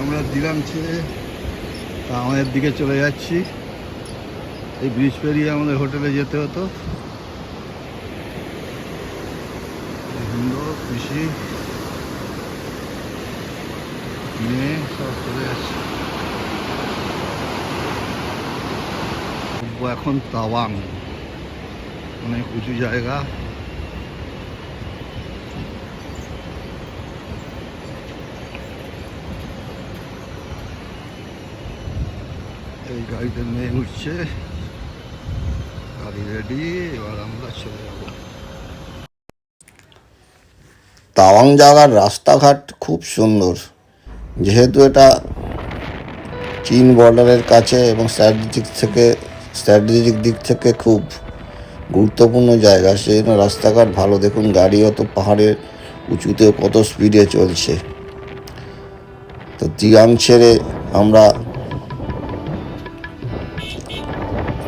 আমরা দিলাম ছেড়ে, তা আমাদের দিকে চলে যাচ্ছি। এই ব্রিজ পেরিয়ে আমাদের হোটেলে যেতে হতো। সুন্দর কৃষি নিয়ে সব চলে যাচ্ছে। এখন তাওয়াং, অনেক উঁচু জায়গা। এই গাড়িতে মেয়ে উঠছে। গাড়ি রেডি এবার আমরা চলে যাব। তাওয়াং যাওয়ার রাস্তাঘাট খুব সুন্দর। যেহেতু এটা চীন বর্ডারের কাছে এবং স্ট্র্যাটেজিক থেকে স্ট্র্যাটেজিক দিক থেকে খুব গুরুত্বপূর্ণ জায়গা, সেই জন্য রাস্তাঘাট ভালো। দেখুন, গাড়িও তো পাহাড়ের উঁচুতে কত স্পিডে চলছে। তো তিয়াং ছেড়ে আমরা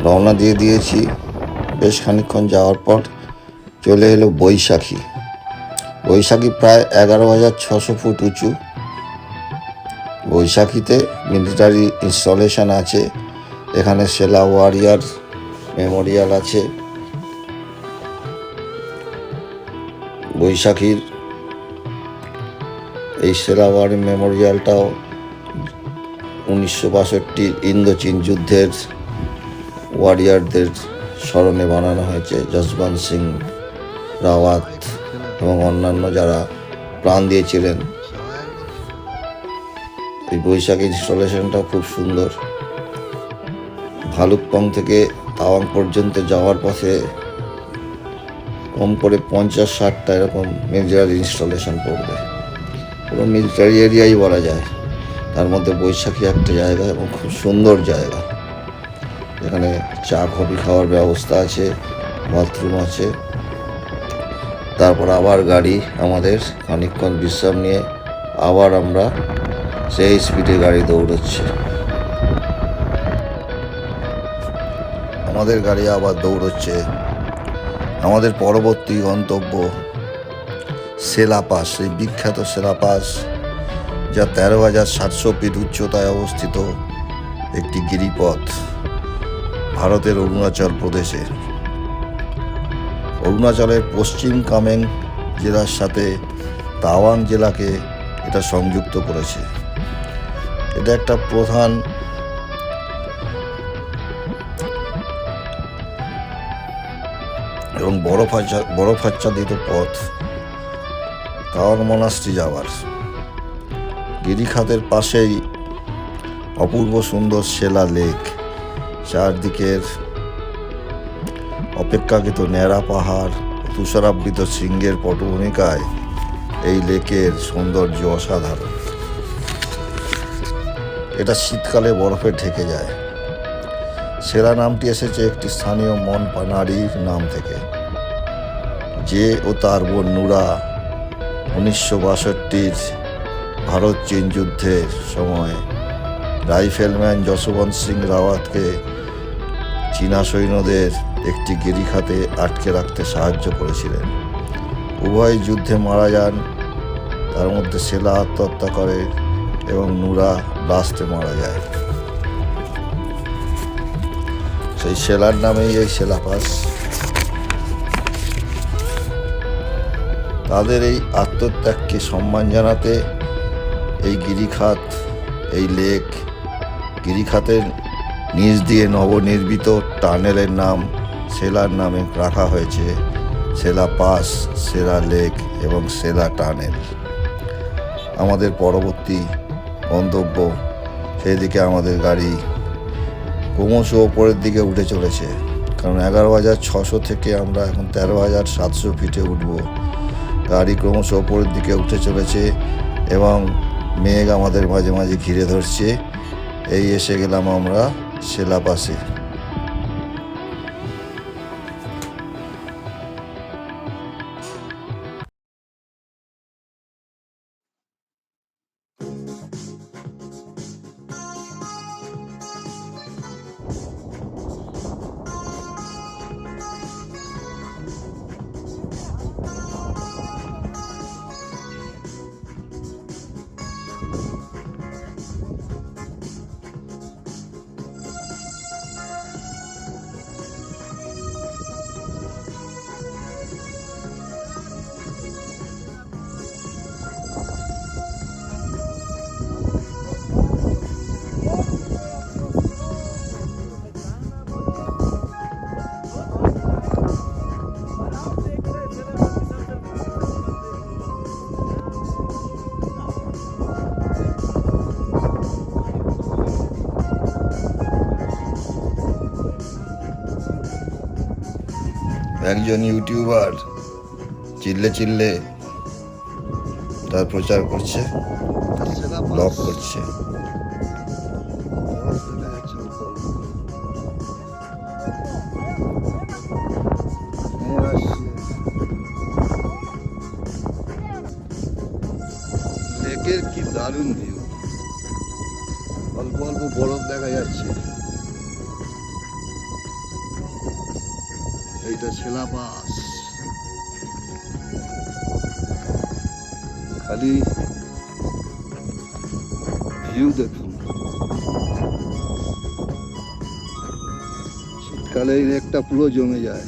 রওনা দিয়ে দিয়েছি। বেশ খানিকক্ষণ যাওয়ার পর চলে এলো বৈশাখী। বৈশাখী প্রায় এগারো হাজার ছশো ফুট উঁচু। বৈশাখীতে মিলিটারি ইনস্টলেশন আছে। এখানে সেলা ওয়ারিয়ার মেমোরিয়াল আছে। বৈশাখীর এই সেলা ওয়ারি মেমোরিয়ালটাও উনিশশো বাষট্টির ইন্দো চীন যুদ্ধের ওয়ারিয়ারদের স্মরণে বানানো হয়েছে যশবন্ত সিং রাওয়াত এবং অন্যান্য যারা প্রাণ দিয়েছিলেন। এই বৈশাখ ইনস্টলেশনটা খুব সুন্দর। ভালুকপং থেকে তাওয়াং পর্যন্ত যাওয়ার পথে কম করে পঞ্চাশ ষাটটা এরকম মিলিটারি ইনস্টলেশন পড়বে। পুরো মিলিটারি এরিয়াই বলা যায়। তার মধ্যে বৈশাখী একটা জায়গা এবং খুব সুন্দর জায়গা। এখানে চা, কফি খাওয়ার ব্যবস্থা আছে, বাথরুম আছে। তারপর আবার গাড়ি আমাদের খানিকক্ষণ বিশ্রাম নিয়ে আবার আমরা সেই স্পিডে গাড়ি দৌড়চ্ছে। আমাদের গাড়ি আবার দৌড়চ্ছে। আমাদের পরবর্তী গন্তব্য সেলাপাস, এই বিখ্যাত সেলাপাস, যা তেরো হাজার সাতশো ফিট উচ্চতায় অবস্থিত একটি গিরিপথ। ভারতের অরুণাচল প্রদেশে অরুণাচলের পশ্চিম কামেং জেলার সাথে তাওয়াং জেলাকে এটা সংযুক্ত করেছে। এটা একটা প্রধান এবং বরফাচ্ছা বরফাচ্ছাদিত পথ, তাওয়াং মনাস্ট্রি যাওয়ার। গিরিখাতের পাশেই অপূর্ব সুন্দর সেলা লেক। চারদিকের অপেক্ষাকৃত ন্যাড়া পাহাড়, তুষারাবৃত সিংহের পটভূমিকায় এই লেকের সৌন্দর্য অসাধারণ। এটা শীতকালে বরফে ঢেকে যায়। সেরা নামটি এসেছে একটি স্থানীয় মন নারীর নাম থেকে, যে ও তার বোন নুরা উনিশশো বাষট্টির ভারত চীন যুদ্ধের সময় রাইফেলম্যান যশবন্ত সিং রাওয়াতকে চীনা সৈন্যদের একটি গিরিখাতে আটকে রাখতে সাহায্য করেছিলেন। উভয় যুদ্ধে মারা যান, তার মধ্যে সেলা আত্মহত্যা করে এবং নুরা ব্লাস্টে মারা যায়। সেই সেলার নামেই এই সেলাপাস। তাদের এই আত্মত্যাগকে সম্মান জানাতে এই গিরিখাত, এই লেক গিরিখাতের নিচ দিয়ে নবনির্মিত টানেলের নাম, সেলার নামে রাখা হয়েছে সেলা পাস, সেলা লেক এবং সেলা টানেল। আমাদের পরবর্তী গন্তব্য সেদিকে আমাদের গাড়ি ক্রমশ ওপরের দিকে উঠে চলেছে। কারণ এগারো হাজার ছশো থেকে আমরা এখন তেরো হাজার সাতশো ফিটে উঠব। গাড়ি ক্রমশ ওপরের দিকে উঠে চলেছে এবং মেঘ আমাদের মাঝে মাঝে ঘিরে ধরছে। এই এসে গেলাম আমরা সেলা পাশে একজন ইউটিউবার চিল্লে চিল্লে তার প্রচার করছে ব্লগ করছে। খালি ভিউ দেখুন। শীতকালে এই লেকটা পুরো জমে যায়।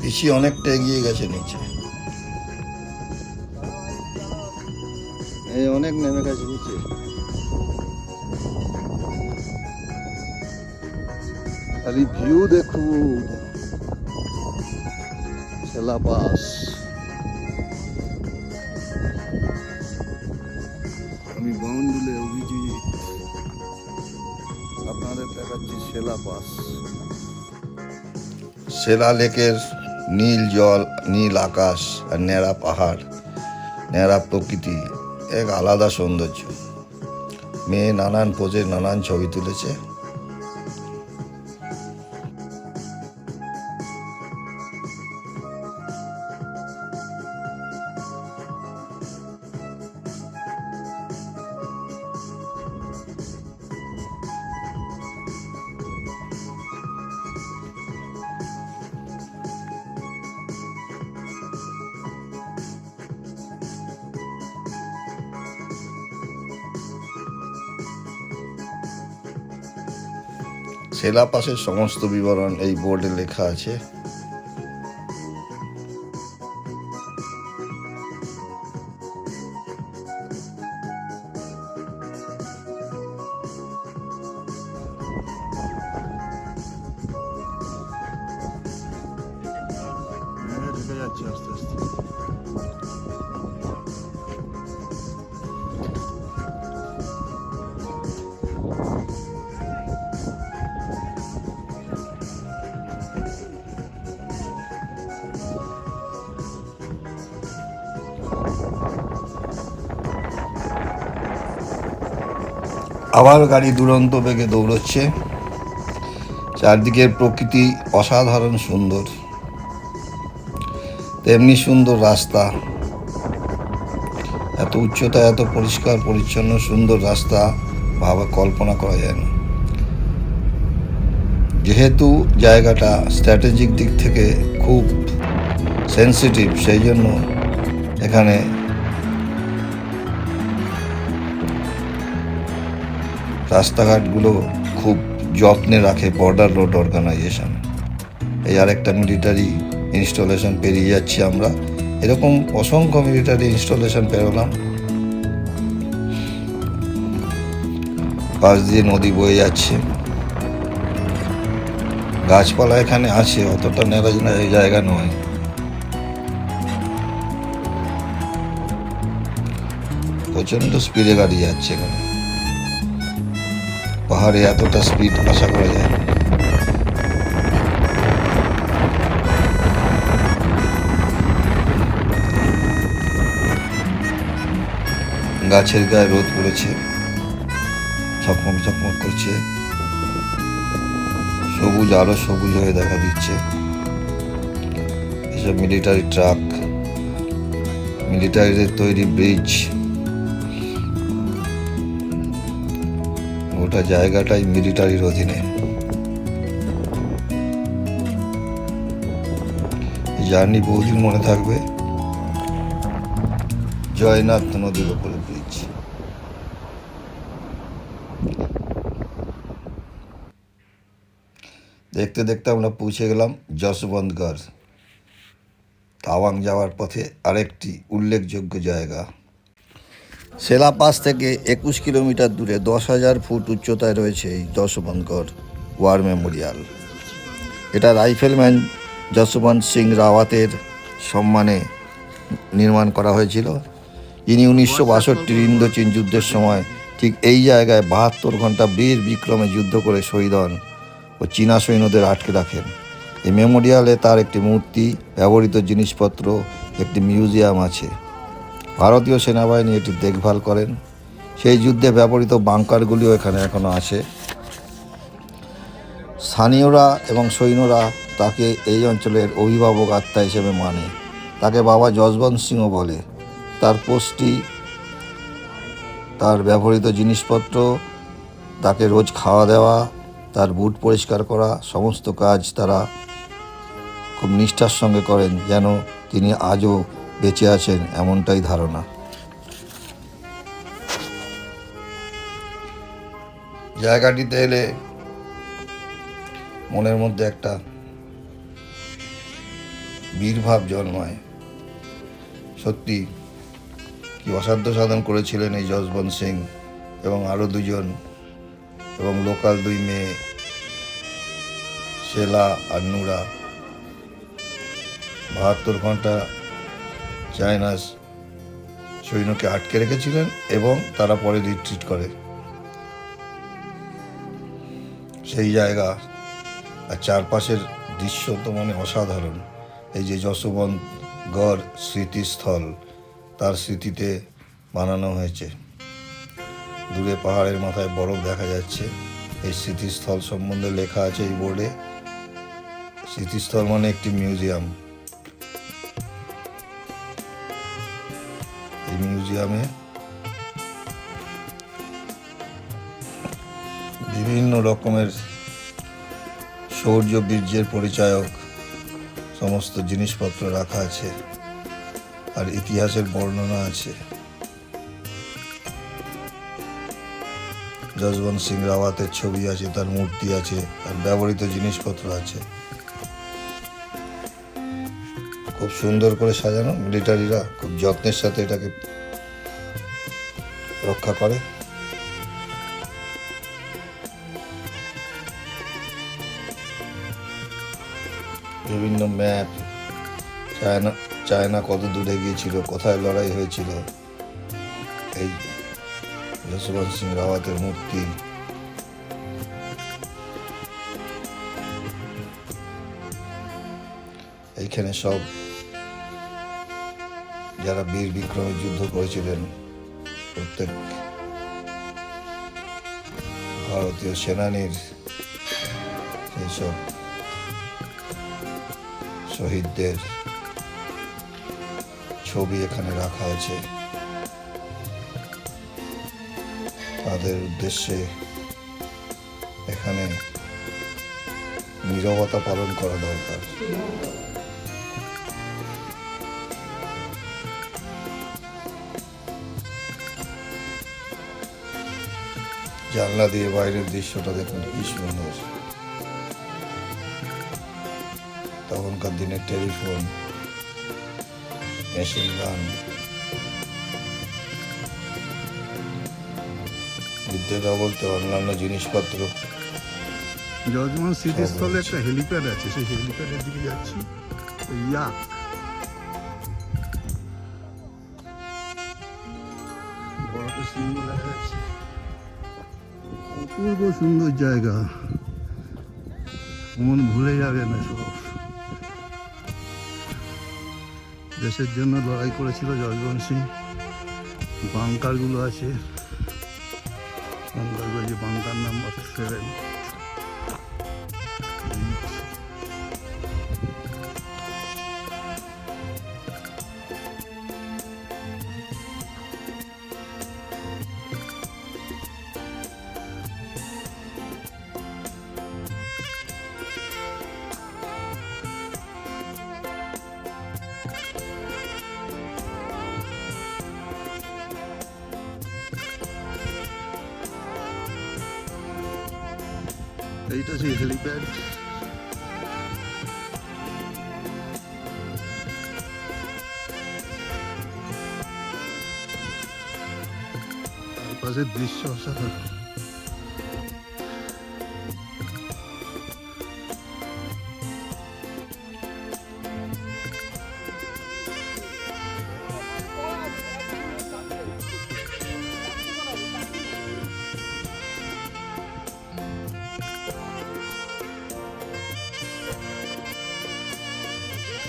পিছিয়ে অনেকটা এগিয়ে গেছে নিচে। এই অনেক নেমে গেছে নিচে। খালি ভিউ দেখুন ছেলা পাস আমি বাউন্ডুলে অভিজিৎ। আপনাদের দেখাচ্ছি শেলা পাস সেলা লেকের নীল জল, নীল আকাশ আর ন্যাড়া পাহাড়, ন্যাড়া প্রকৃতি, এক আলাদা সৌন্দর্য। মেয়ে নানান পোজে নানান ছবি তুলেছে। সেলা পাশের সমস্ত বিবরণ এই বোর্ডে লেখা আছে। আবার গাড়ি দুরন্ত বেগে দৌড়চ্ছে। চারদিকের প্রকৃতি অসাধারণ সুন্দর। তেমনি সুন্দর রাস্তা। এত উচ্চতা, এত পরিষ্কার, পরিচ্ছন্ন, সুন্দর রাস্তা ভাবা কল্পনা করা যায় না। যেহেতু জায়গাটা স্ট্র্যাটেজিক দিক থেকে খুব সেন্সিটিভ সেই জন্য এখানে রাস্তাঘাটগুলো খুব যত্নে রাখে বর্ডার রোড অর্গানাইজেশন এই আরেকটা মিলিটারি ইনস্টলেশন পেরিয়ে যাচ্ছি আমরা। এরকম অসংখ্য মিলিটারি ইনস্টলেশন পেরোলাম। পাশ দিয়ে নদী বয়ে যাচ্ছে। গাছপালা এখানে আছে, অতটা নেড়া জায়গা নয়। প্রচণ্ড স্পিডে গাড়ি যাচ্ছে এখানে। পাহাড়ে এতটা স্পিড আশা করা যায় গাছের গায়ে রোদ পড়েছে, ঝকমক ঝকমক করছে, সবুজ আরও সবুজ হয়ে দেখা দিচ্ছে। এসব মিলিটারি ট্রাক মিলিটারিদের তৈরি ব্রিজ গোটা জায়গাটাই মিলিটারির অধীনে। জার্নি বহুদিন মনে থাকবে। জয়নাথ নদীর ওপরে ব্রিজ দেখতে দেখতে আমরা পৌঁছে গেলাম যশবন্তগড়। তাওয়াং যাওয়ার পথে আরেকটি উল্লেখযোগ্য জায়গা। সেলা পাস থেকে একুশ কিলোমিটার দূরে দশ হাজার ফুট উচ্চতায় রয়েছে এই যশবন্তগড় ওয়ার মেমোরিয়াল। এটা রাইফেলম্যান যশবন্ত সিং রাওয়াতের সম্মানে নির্মাণ করা হয়েছিল। ইনি উনিশশো বাষট্টির ইন্দোচীন যুদ্ধের সময় ঠিক এই জায়গায় বাহাত্তর ঘণ্টা বীর বিক্রমে যুদ্ধ করে শহীদ হন ও চীনা সৈন্যদের আটকে রাখেন। এই মেমোরিয়ালে তার একটি মূর্তি, ব্যবহৃত জিনিসপত্র, একটি মিউজিয়াম আছে। ভারতীয় সেনাবাহিনী এটি দেখভাল করেন। সেই যুদ্ধে ব্যবহৃত বাংকারগুলিও এখানে এখনও আছে। স্থানীয়রা এবং সৈন্যরা তাকে এই অঞ্চলের অভিভাবক আত্মা হিসেবে মানে। তাকে বাবা যশবন্ত সিংহ বলে। তার পোস্টটি তার ব্যবহৃত জিনিসপত্র, তাকে রোজ খাওয়া দেওয়া, তার বুট পরিষ্কার করা, সমস্ত কাজ তারা খুব নিষ্ঠার সঙ্গে করেন, যেন তিনি আজও বেঁচে আছেন এমনটাই ধারণা। জায়গাটিতে এলে মনের মধ্যে একটা বীরভাব জন্মায়। সত্যি কি অসাধ্য সাধন করেছিলেন এই যশবন্ত সিং এবং আরও দুজন এবং লোকাল দুই মেয়ে, শেলা আর নুরা। বাহাত্তর ঘণ্টা চায়না সৈন্যকে আটকে রেখেছিলেন এবং তারা পরে রিট্রিট করে। সেই জায়গা আর চারপাশের দৃশ্য তো মানে অসাধারণ। এই যে যশবন্ত গড় স্মৃতিস্থল, তার স্মৃতিতে বানানো হয়েছে। দূরে পাহাড়ের মাথায় বরফ দেখা যাচ্ছে। এই স্মৃতিস্থল সম্বন্ধে লেখা আছে এই বোর্ডে। স্মৃতিস্থল মানে একটি মিউজিয়াম। মিউজিয়ামে বিভিন্ন রকমের শৌর্য বীর্যের পরিচায়ক সমস্ত জিনিসপত্র রাখা আছে আর ইতিহাসের বর্ণনা আছে। যশবন্ত সিং রাওয়াতের ছবি আছে, তার মূর্তি আছে আর ব্যবহৃত জিনিসপত্র আছে। খুব সুন্দর করে সাজানো। মিলিটারিরা খুব যত্নের সাথে এটাকে রক্ষা করে। বিভিন্ন ম্যাপ চায়না চায়না কত দূরে গিয়েছিল, কোথায় লড়াই হয়েছিল। এই যশবন্ত সিং রাওয়াতের মূর্তি। এইখানে সব যারা বীর বিক্রমে যুদ্ধ করেছিলেন, প্রত্যেক ভারতীয় সেনানীর সেইসব শহীদদের ছবি এখানে রাখা আছে। তাদের উদ্দেশ্যে এখানে নীরবতা পালন করা দরকার। জানলা দিয়ে বাইরের দৃশ্যটা দেখুন কি সুন্দর। তখনকার দিনের টেলিফোন মেশিন গান। বিদ্যুৎ বলতে অন্যান্য জিনিসপত্র। যজমান স্মৃতিস্থলে একটা হেলিপ্যাড আছে সেই হেলিপ্যাডের দিকে যাচ্ছি। ইয়াক। বরফে সুন্দর দেখা যাচ্ছে। অপূর্ব সুন্দর জায়গা। মন ভুলে যাবে না সব। দেশের জন্য লড়াই করেছিল যশবন্ত সিং। বাংকারগুলো আছে। বাংকারগুলো যে বাংকার নাম্বার সেভেন আকাশের দৃশ্য অসাধারণ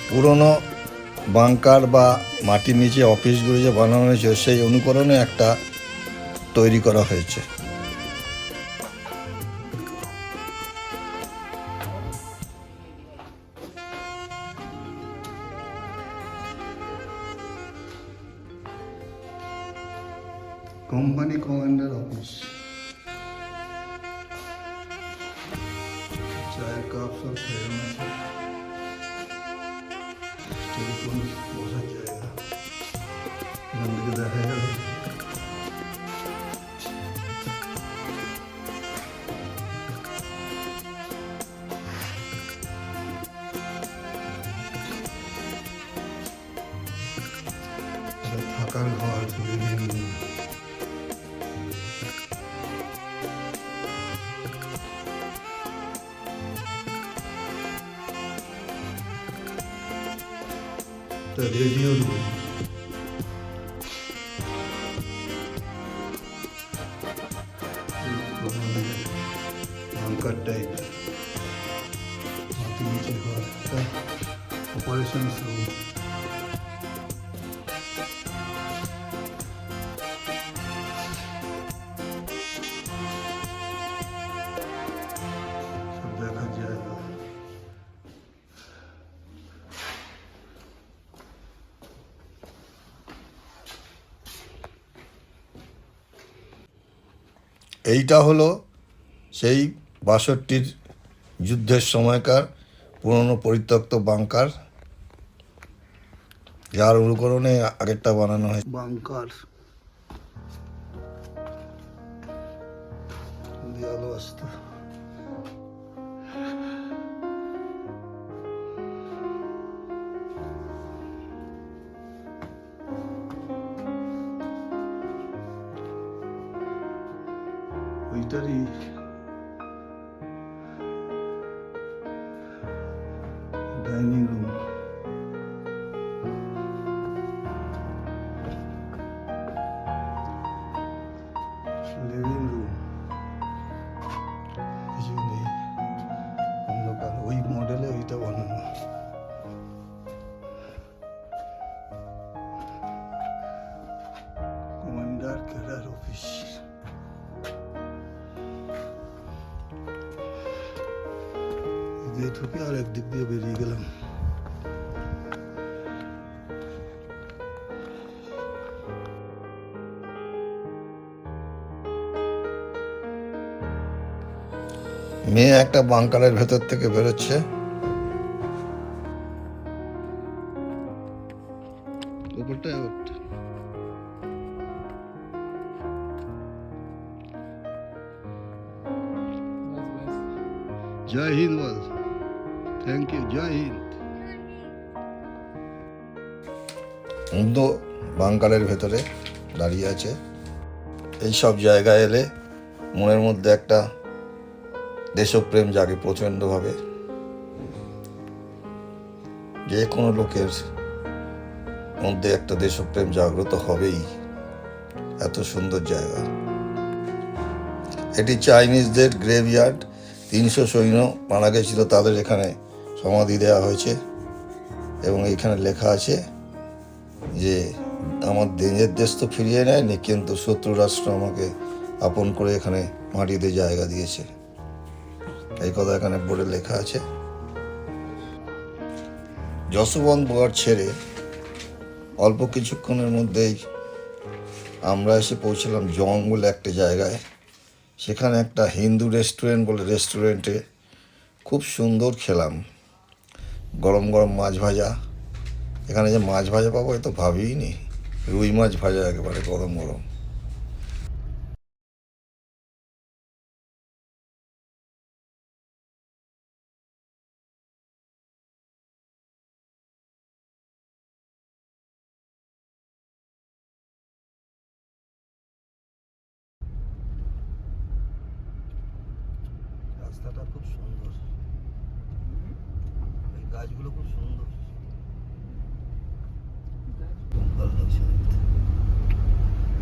পুরনো বাংকার বা মাটির নিচে অফিসগুলো যে বানানো হয়েছে, সেই অনুকরণে একটা তৈরি করা হয়েছে। Company commander office. চায়ের কাপ সব ফেরানো bunker type. মাটির নিচে অপারেশন রুম এইটা হলো সেই বাষট্টির যুদ্ধের সময়কার পুরনো পরিত্যক্ত বাংকার, যার অনুকরণে আগেরটা বানানো হয় বাংকার। দেয়ালো military দিয়ে ঢুকে আর একদিক দিয়ে বেরিয়ে গেলাম। মেয়ে একটা বাংকারের ভেতর থেকে বেরোচ্ছে। এই সব জায়গায় এলে মনের মধ্যে একটা দেশপ্রেম জাগে প্রচণ্ডভাবে। যে কোনো লোকের মধ্যে একটা দেশপ্রেম জাগ্রত হবেই। এত সুন্দর জায়গা। এটি চাইনিজদের গ্রেভইয়ার্ড তিনশো সৈন্য মারা গেছিল, তাদের এখানে সমাধি দেওয়া হয়েছে। এবং এখানে লেখা আছে যে আমার নিজের দেশ তো ফিরিয়ে নেয়নি, কিন্তু শত্রু রাষ্ট্র আমাকে আপন করে এখানে মাটিতে জায়গা দিয়েছে। এই কথা এখানে বোর্ডে লেখা আছে। যশবন্ত বোয়ার ছেড়ে অল্প কিছুক্ষণের মধ্যেই আমরা এসে পৌঁছলাম জং বলে একটা জায়গায়। সেখানে একটা হিন্দু রেস্টুরেন্ট বলে রেস্টুরেন্টে খুব সুন্দর খেলাম। গরম গরম মাছ ভাজা। এখানে যে মাছ ভাজা পাবো এ তো ভাবিই নি। রুই মাছ ভাজা একেবারে গরম গরম রাস্তাটা খুব সুন্দর এই গাছগুলো খুব সুন্দর ভালো লাগছে দেখতে।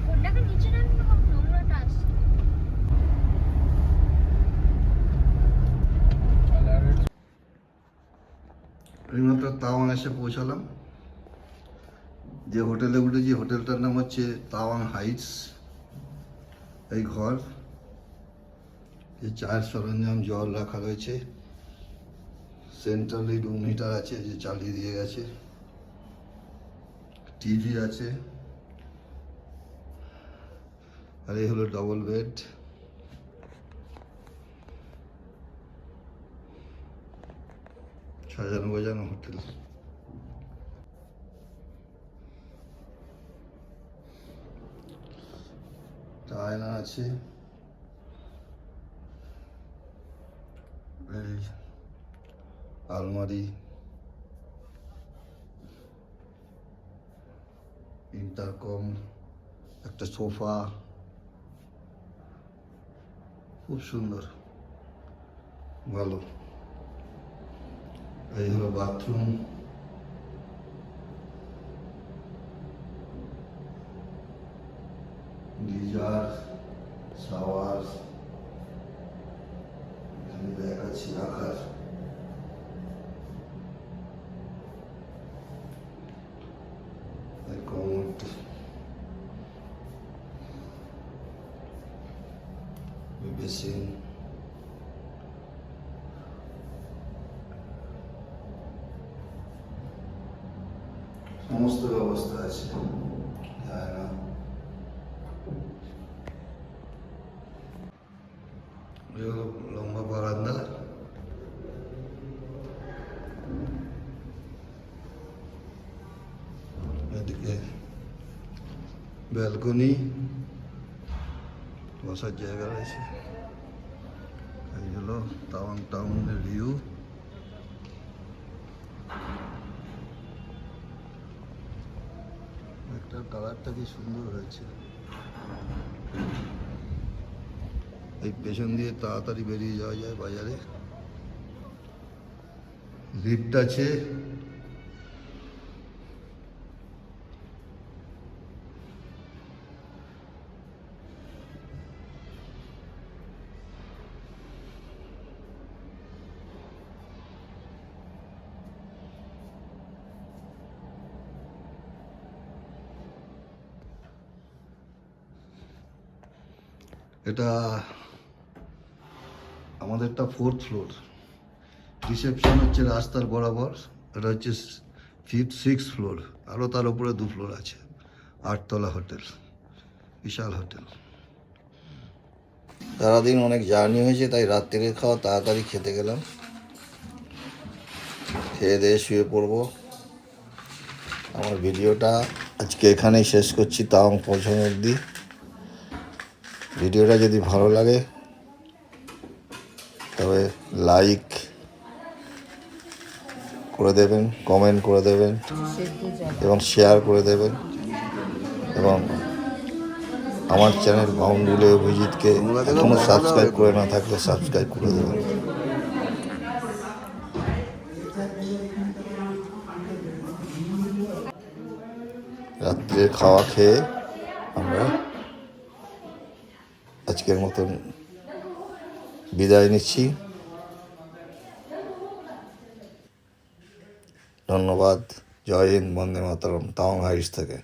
ফোনটাকে নিচে রাখ না বাবা, নোংরাটা আসছে এইমাত্র তাওয়াং এসে পৌঁছালাম। যে হোটেলে উঠেছি হোটেলটার নাম হচ্ছে তাওয়াং হাইটস। এই ঘর, যে চায়ের সরঞ্জাম, জল রাখা রয়েছে। সেন্ট্রালি রুম হিটার আছে, যে চালিয়ে দিয়ে গেছে। টিভি আছে। আর এই হলো ডবল বেড সাজানো গোজানো হোটেল আয়না আছে। আলমারি। ইন্টারকম একটা সোফা। খুব সুন্দর। ভালো। এই হলো বাথরুম। Sinjar, Sawars, ব্যালকনি বসার জায়গা রয়েছে এই হলো টাউন টাউনের ভিউ একটা কালারটা কি সুন্দর হয়েছে। এই পেছন দিয়ে তাড়াতাড়ি বেরিয়ে যাওয়া যায় বাজারে। লিফট আছে। এটা আমাদেরটা ফোর্থ ফ্লোর রিসেপশন হচ্ছে রাস্তার বরাবর, এটা হচ্ছে ফিফথ সিক্স ফ্লোর আরও তার উপরে দু ফ্লোর আছে। আটতলা হোটেল, বিশাল হোটেল। সারাদিন অনেক জার্নি হয়েছে, তাই রাত্রিরে খাওয়া তাড়াতাড়ি খেতে গেলাম। খেয়ে দিয়ে শুয়ে পড়ব। আমার ভিডিওটা আজকে এখানেই শেষ করছি তাও পৌঁছানো অবধি। ভিডিওটা যদি ভালো লাগে, তবে লাইক করে দেবেন কমেন্ট করে দেবেন এবং শেয়ার করে দেবেন। এবং আমার চ্যানেল বাউন্ডুলে অভিজিৎকে এখনও সাবস্ক্রাইব করে না থাকলে সাবস্ক্রাইব করে দেবেন। রাত্রে খাওয়া খেয়ে আমরা আজকের মতন বিদায় নিচ্ছি। ধন্যবাদ। জয় হিন্দ বন্দে মাতরম তাওয়াং হাইস থেকে।